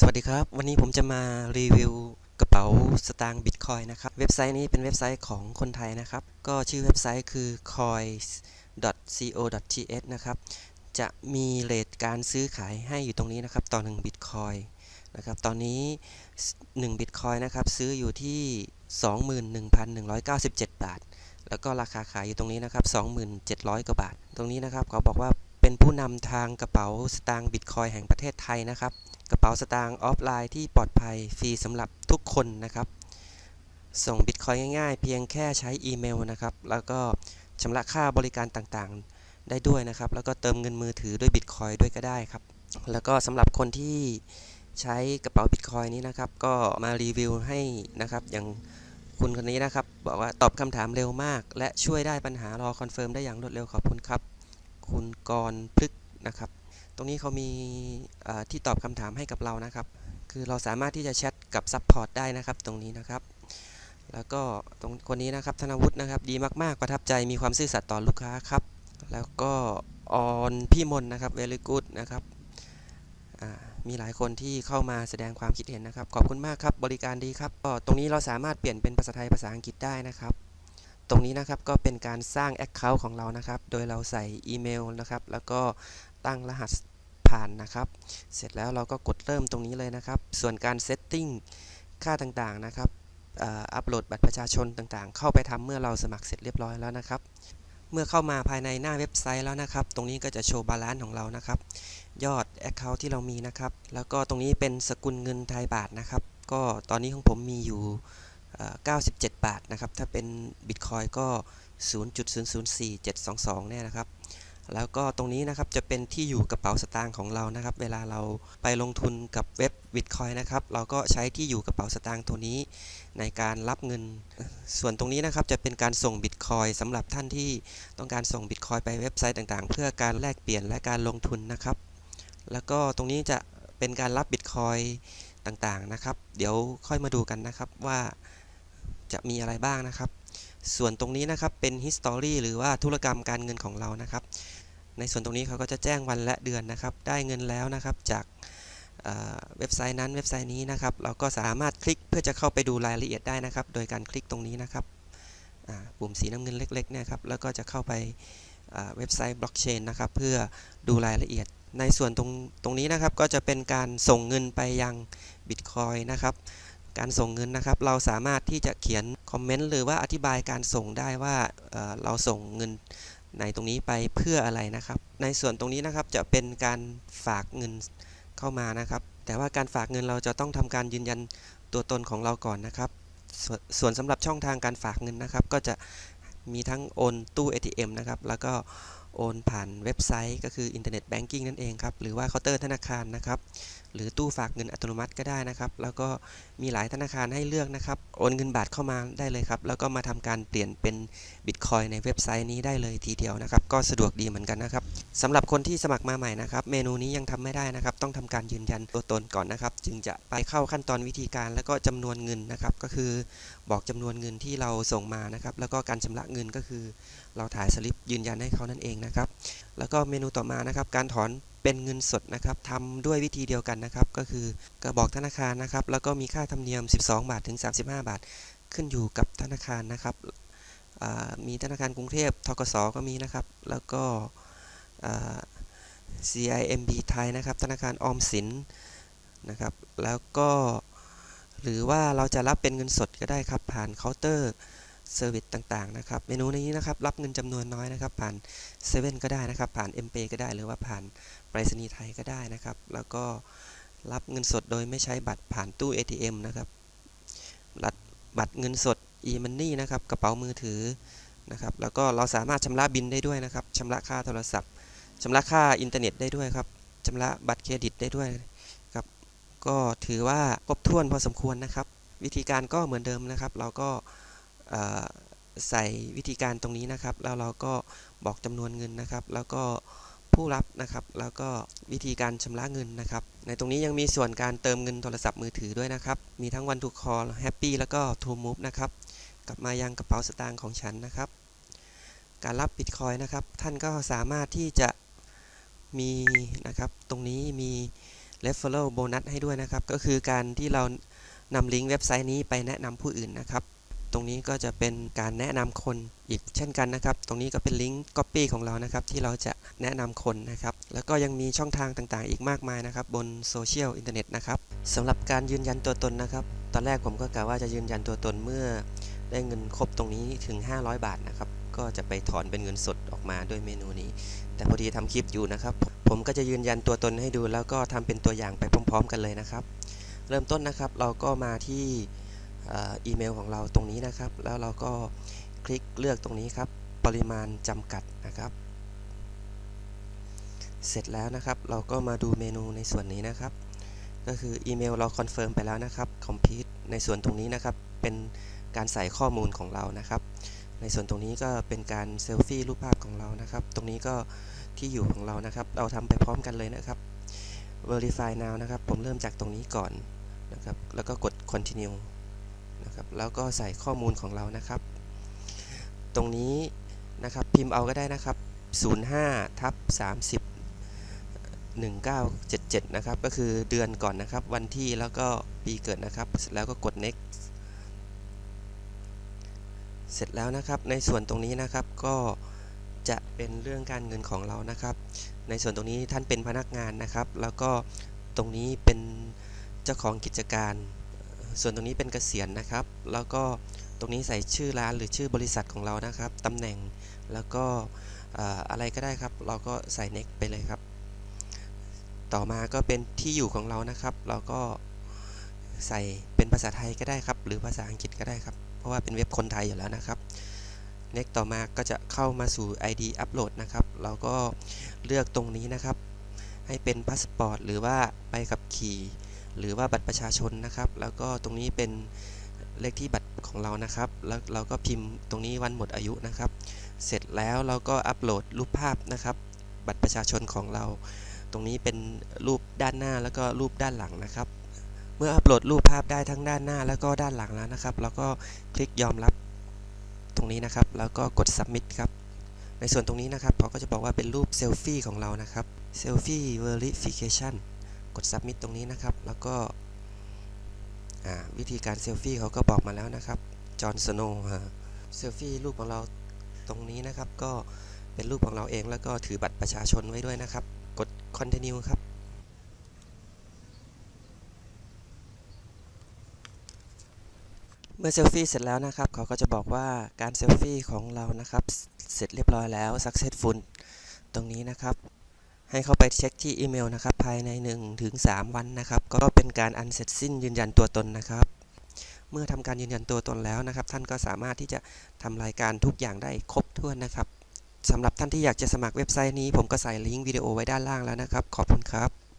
สวัสดีครับ วันนี้ผมจะมารีวิวกระเป๋าสตางค์บิตคอยนะครับ เว็บไซต์นี้เป็นเว็บไซต์ของคนไทยนะครับ ก็ชื่อเว็บไซต์คือ coins.co.th นะครับ จะมีเรทการซื้อขายให้อยู่ตรงนี้นะครับ ต่อ1บิตคอยนะครับ ตอนนี้1บิตคอยนะครับ ซื้ออยู่ที่ 21,197 บาท แล้วก็ราคาขายอยู่ตรงนี้นะครับ 2,700 กว่าบาท ตรงนี้นะครับเขาบอกว่าเป็นผู้นำทางกระเป๋าสตางค์บิตคอยแห่งประเทศไทยนะครับ กระเป๋าสตางค์ออฟไลน์ที่ปลอดภัยฟรีสำหรับทุกคนนะครับ ส่งบิตคอยง่ายๆ เพียงแค่ใช้อีเมลนะครับ แล้วก็ชำระค่าบริการต่างๆได้ด้วยนะครับ แล้วก็เติมเงินมือถือด้วยบิตคอยด้วยก็ได้ครับ แล้วก็สำหรับคนที่ใช้กระเป๋าบิตคอยนี้นะครับ ก็มารีวิวให้นะครับ อย่างคุณคนนี้นะครับ บอกว่าตอบคำถามเร็วมาก และช่วยได้ปัญหารอคอนเฟิร์มได้อย่างรวดเร็วขอบคุณครับ คุณกรพฤกนะครับ ตรงนี้เขามีที่ตอบคำถามให้กับเรานะครับ คือเราสามารถที่จะแชทกับซัพพอร์ตได้นะครับ ตรงนี้นะครับ แล้วก็ตรงคนนี้นะครับธนวุฒินะครับ ดีมากๆประทับใจมีความซื่อสัตย์ต่อลูกค้าครับ แล้วก็ออนพี่มนนะครับ very good นะครับมีหลายคนที่เข้ามาแสดงความคิดเห็นนะครับ ขอบคุณมากครับ บริการดีครับก็ตรงนี้เราสามารถเปลี่ยนเป็นภาษาไทยภาษาอังกฤษได้นะครับ ตรงนี้นะครับก็เป็นการสร้าง Account ของเรานะครับ โดยเราใส่อีเมลนะครับ แล้วก็ ตั้งรหัสผ่านนะครับ เสร็จแล้วเราก็กดเริ่มตรงนี้เลยนะครับ ส่วนการเซตติ้งค่าต่างๆนะครับอัปโหลดบัตรประชาชนต่างๆ เข้าไปทำเมื่อเราสมัครเสร็จเรียบร้อยแล้วนะครับ เมื่อเข้ามาภายในหน้าเว็บไซต์แล้วนะครับ ตรงนี้ก็จะโชว์บาลานซ์ของเรานะครับ ยอด Account ที่เรามีนะครับ แล้วก็ตรงนี้เป็นสกุลเงินไทยบาทนะครับ ก็ตอนนี้ของผมมีอยู่ 97 บาทนะครับ ถ้าเป็น Bitcoin ก็ 0.004722เนี่ยนะครับ แล้วก็ตรงนี้นะครับจะเป็นที่อยู่กระเป๋าสตางค์ของเรานะครับ เวลาเราไปลงทุนกับเว็บ Bitcoin นะครับ เราก็ใช้ที่อยู่กระเป๋าสตางค์ตัวนี้ในการรับเงิน ส่วนตรงนี้นะครับจะเป็นการส่ง Bitcoin สำหรับท่านที่ต้องการส่ง Bitcoin ไปเว็บไซต์ต่างๆ เพื่อการแลกเปลี่ยนและการลงทุนนะครับ แล้วก็ตรงนี้จะเป็นการรับ Bitcoin ต่างๆนะครับ เดี๋ยวค่อยมาดูกันนะครับว่าจะมีอะไรบ้างนะครับ ส่วนตรงนี้นะครับเป็น history หรือว่าธุรกรรมการเงินของเรานะครับ ในส่วนตรงนี้เขาก็จะแจ้งวันและเดือนนะครับ ได้เงินแล้วนะครับจากเว็บไซต์นั้นเว็บไซต์นี้นะครับ เราก็สามารถคลิกเพื่อจะเข้าไปดูรายละเอียดได้นะครับ โดยการคลิกตรงนี้นะครับปุ่มสีน้ำเงินเล็กๆเนี่ยครับแล้วก็จะเข้าไปเว็บไซต์บล็อกเชนนะครับเพื่อดูรายละเอียด ในส่วนตรงตรงนี้นะครับก็จะเป็นการส่งเงินไปยัง Bitcoin นะครับ การส่งเงินนะครับ เราสามารถที่จะเขียนคอมเมนต์หรือว่าอธิบายการส่งได้ว่าเเราส่งเงินในตรงนี้ไปเพื่ออะไรนะครับ ในส่วนตรงนี้นะครับจะเป็นการฝากเงินเข้ามานะครับ แต่ว่าการฝากเงินเราจะต้องทำการยืนยันตัวตนของเราก่อนนะครับส่วนส่วนสำหรับช่องทางการฝากเงินนะครับ ก็จะมีทั้งโอนตู้ ATM นะครับ แล้วก็ โอนผ่านเว็บไซต์ก็คืออินเทอร์เน็ตแบงกิ้งนั่นเองครับ หรือว่าเคาน์เตอร์ธนาคารนะครับ หรือตู้ฝากเงินอัตโนมัติก็ได้นะครับ แล้วก็มีหลายธนาคารให้เลือกนะครับ โอนเงินบาทเข้ามาได้เลยครับ แล้วก็มาทำการเปลี่ยนเป็นบิตคอยในเว็บไซต์นี้ได้เลยทีเดียวนะครับ ก็สะดวกดีเหมือนกันนะครับสำหรับคนที่สมัครมาใหม่นะครับ เมนูนี้ยังทำไม่ได้นะครับ ต้องทำการยืนยันตัวตนก่อนนะครับ จึงจะไปเข้าขั้นตอนวิธีการแล้วก็จำนวนเงินนะครับ ก็คือบอกจำนวนเงินที่เราส่งมานะครับ แล้วก็การชำระเงินก็คือ เราถ่ายสลิปยืนยันให้เขานั่นเองนะครับ แล้วก็เมนูต่อมานะครับ การถอนเป็นเงินสดนะครับทำด้วยวิธีเดียวกันนะครับ ก็คือกระบอกธนาคารนะครับ แล้วก็มีค่าธรรมเนียม 12 บาทถึง 35 บาท ขึ้นอยู่กับธนาคารนะครับมีธนาคารกรุงเทพทกสก็มีนะครับ แล้วก็ CIMB ไทยนะครับ ธนาคารออมสินนะครับ แล้วก็หรือว่าเราจะรับเป็นเงินสดก็ได้ครับ ผ่านเคาน์เตอร์ เซอร์วิสต่างๆนะครับเมนูนี้นะครับรับเงินจำนวนน้อยนะครับ ผ่านเซเว่นก็ได้นะครับ ผ่าน m p ก็ได้หรือว่าผ่านไปรษณีย์ไทยก็ได้นะครับ แล้วก็รับเงินสดโดยไม่ใช้บัตรผ่านตู้ ATM นะครับบัตรบัตรเงินสด e-money นะครับกระเป๋ามือถือนะครับ แล้วก็เราสามารถชำระบินได้ด้วยนะครับชำระค่าโทรศัพท์ชำระค่าอินเทอร์เน็ตได้ด้วยครับชำระบัตรเครดิตได้ด้วยครับ ก็ถือว่าครบถ้วนพอสมควรนะครับ วิธีการก็เหมือนเดิมนะครับ เราก็ ใส่วิธีการตรงนี้นะครับ แล้วเราก็บอกจำนวนเงินนะครับ แล้วก็ผู้รับนะครับ แล้วก็วิธีการชำระเงินนะครับ ในตรงนี้ยังมีส่วนการเติมเงินโทรศัพท์มือถือด้วยนะครับ มีทั้งวันทูคอ Happy แล้วก็ True Move นะครับ กลับมายังกระเป๋าสตางค์ของฉันนะครับ การรับบิตคอยนะครับ ท่านก็สามารถที่จะมีนะครับ ตรงนี้มี referral bonus ให้ด้วยนะครับ ก็คือการที่เรานำลิงก์เว็บไซต์นี้ไปแนะนำผู้อื่นนะครับ รงนี้ก็จะเป็นการแนะนำคนอีกเช่นกันนะครับ ตรงนี้ก็เป็นลิงก์ Copy ของเรานะครับ ที่เราจะแนะนำคนนะครับ แล้วก็ยังมีช่องทางต่างๆ อีกมากมายนะครับ บนโซเชียลอินเทอร์เน็ตนะครับสำหรับการยืนยันตัวตนนะครับ ตอนแรกผมก็กะว่าจะยืนยันตัวตนเมื่อได้เงินครบตรงนี้ถึง 500 บาทนะครับ ก็จะไปถอนเป็นเงินสดออกมาด้วยเมนูนี้ แต่พอดีทำคลิปอยู่นะครับ ผมก็จะยืนยันตัวตนให้ดู แล้วก็ทำเป็นตัวอย่างไปพร้อม ๆ กันเลยนะครับ เริ่มต้นนะครับ เราก็มาที่ อีเมลของเราตรงนี้นะครับ แล้วเราก็คลิกเลือกตรงนี้ครับ ปริมาณจำกัดนะครับ เสร็จแล้วนะครับ เราก็มาดูเมนูในส่วนนี้นะครับ ก็คืออีเมลเราคอนเฟิร์มไปแล้วนะครับ complete ในส่วนตรงนี้นะครับ เป็นการใส่ข้อมูลของเรานะครับ ในส่วนตรงนี้ก็เป็นการเซลฟี่รูปภาพของเรานะครับ ตรงนี้ก็ที่อยู่ของเรานะครับ เราทำไปพร้อมกันเลยนะครับ verify now นะครับ ผมเริ่มจากตรงนี้ก่อนนะครับ แล้วก็กด continue นะครับแล้วก็ใส่ข้อมูลของเรานะครับ ตรงนี้นะครับพิมพ์เอาก็ได้นะครับ 05ทับ30 1977 นะครับ ก็คือเดือนก่อนนะครับ วันที่แล้วก็ปีเกิดนะครับ แล้วก็กด next เสร็จแล้วนะครับ ในส่วนตรงนี้นะครับก็จะเป็นเรื่องการเงินของเรานะครับ ในส่วนตรงนี้ท่านเป็นพนักงานนะครับ แล้วก็ตรงนี้เป็นเจ้าของกิจการ ส่วนตรงนี้เป็นเกษียณนะครับ แล้วก็ตรงนี้ใส่ชื่อร้านหรือชื่อบริษัทของเรานะครับตำแหน่งแล้วก็เอ่อะไรก็ได้ครับ เราก็ใส่ next ไปเลยครับ ต่อมาก็เป็นที่อยู่ของเรานะครับ เราก็ใส่เป็นภาษาไทยก็ได้ครับ หรือภาษาอังกฤษก็ได้ครับ เพราะว่าเป็นเว็บคนไทยอยู่แล้วนะครับ next ต่อมาก็จะเข้ามาสู่ ID อัปโหลดนะครับ เราก็เลือกตรงนี้นะครับ ให้เป็นพาสปอร์ตหรือว่าใบขับขี่ หรือว่าบัตรประชาชนนะครับ แล้วก็ตรงนี้เป็นเลขที่บัตรของเรานะครับ แล้วเราก็พิมพ์ตรงนี้วันหมดอายุนะครับ เสร็จแล้วเราก็อัปโหลดรูปภาพนะครับ บัตรประชาชนของเรา ตรงนี้เป็นรูปด้านหน้าแล้วก็รูปด้านหลังนะครับ เมื่ออัปโหลดรูปภาพได้ทั้งด้านหน้าแล้วก็ด้านหลังแล้วนะครับ เราก็คลิกยอมรับตรงนี้นะครับ แล้วก็กด submit ครับ ในส่วนตรงนี้นะครับเขาก็จะบอกว่าเป็นรูปเซลฟี่ของเรานะครับเซลฟี่ verification กด submit ตรงนี้นะครับ แล้วก็วิธีการเซลฟี่เขาก็บอกมาแล้วนะครับจอห์นสโนว์เซลฟี่รูปของเราตรงนี้นะครับ ก็เป็นรูปของเราเองแล้วก็ถือบัตรประชาชนไว้ด้วยนะครับ กด continue ครับ เมื่อเซลฟี่เสร็จแล้วนะครับเขาก็จะบอกว่าการเซลฟี่ของเรานะครับ เสร็จเรียบร้อยแล้ว successful ตรงนี้นะครับ ให้เข้าไปเช็คที่อีเมลนะครับภายใน1-3ถึง3วันนะครับ ก็เป็นการอันเสร็จสิ้นยืนยันตัวตนนะครับ เมื่อทำการยืนยันตัวตนแล้วนะครับ ท่านก็สามารถที่จะทำรายการทุกอย่างได้ครบถ้วนนะครับสำหรับท่านที่อยากจะสมัครเว็บไซต์นี้ ผมก็ใส่ลิงก์วิดีโอไว้ด้านล่างแล้วนะครับ ขอบคุณครับ